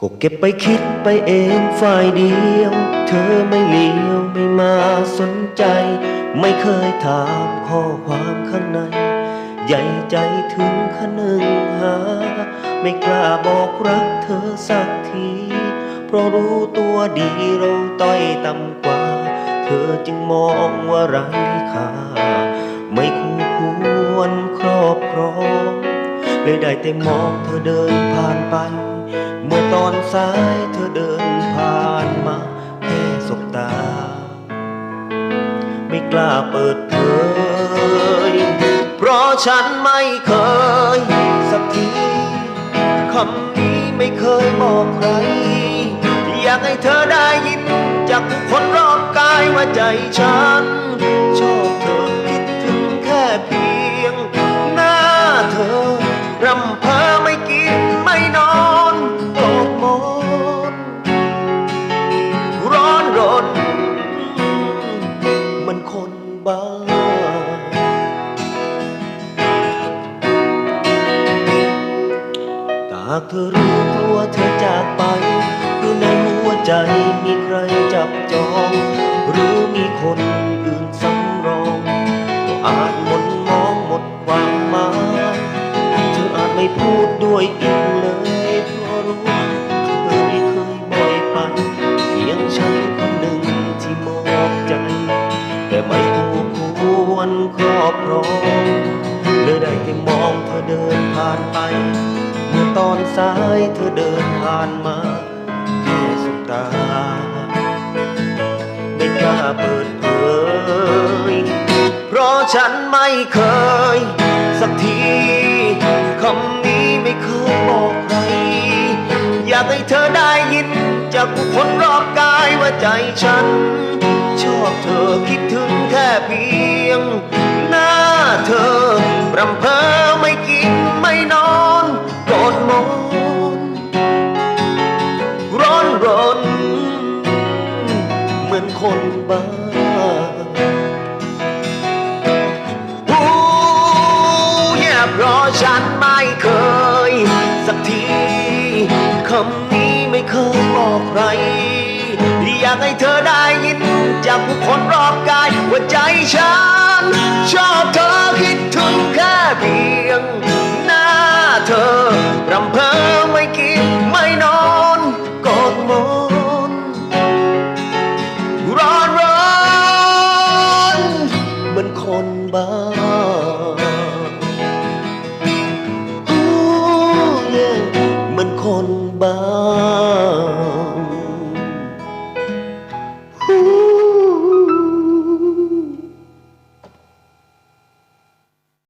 ก็เก็บไปคิดไปเองฝ่ายเดียว เธอไม่เลี้ยวไม่มาสนใจ ไม่เคยถามข้อความข้างใน ใหญ่ใจถึงขนึงหา ไม่กล้าบอกรักเธอสักที เพราะรู้ตัวดีเราต้อยต่ำกว่า เธอจึงมองว่าไร้ค่า ไม่คู่ควรครอบครอง เลยได้แต่มองเธอเดินผ่านไป เมื่อตอนสายเธอเดินผ่านมาแค่สบตา ไม่กล้าเปิดเผย เพราะฉันไม่เคยสักทีคำนี้ไม่เคยบอกใคร อยากให้เธอได้ยินจากทุกคนรอบกายว่าใจฉัน บ้าแต่หากเธอรู้กลัวเธอจากไปหรือในหัวใจมีใครจับจอง หรือมีคนอื่นสำรองก็อาจหมดมองหมดความหมายเธออาจไม่พูดด้วยอีกเลย เลยได้แต่มองเธอเดินผ่านไป เมื่อตอนสายเธอเดินผ่านมาแค่สบตา ไม่กล้าเปิดเผยเพราะฉันไม่เคย สักทีคำนี้ไม่เคยบอกใคร อยากให้เธอได้ยิน จากผู้คนรอบกายว่าใจฉัน ชอบเธอคิดถึงแค่เพียง คนบ้าผู้เนี่ยเพราะฉันไม่เคย สักทีคำนี้ไม่เคยบอกใคร อยากให้เธอได้ยิน จากผู้คนรอบกายว่าใจฉัน ชอบเธอคิดถึงแค่เพียง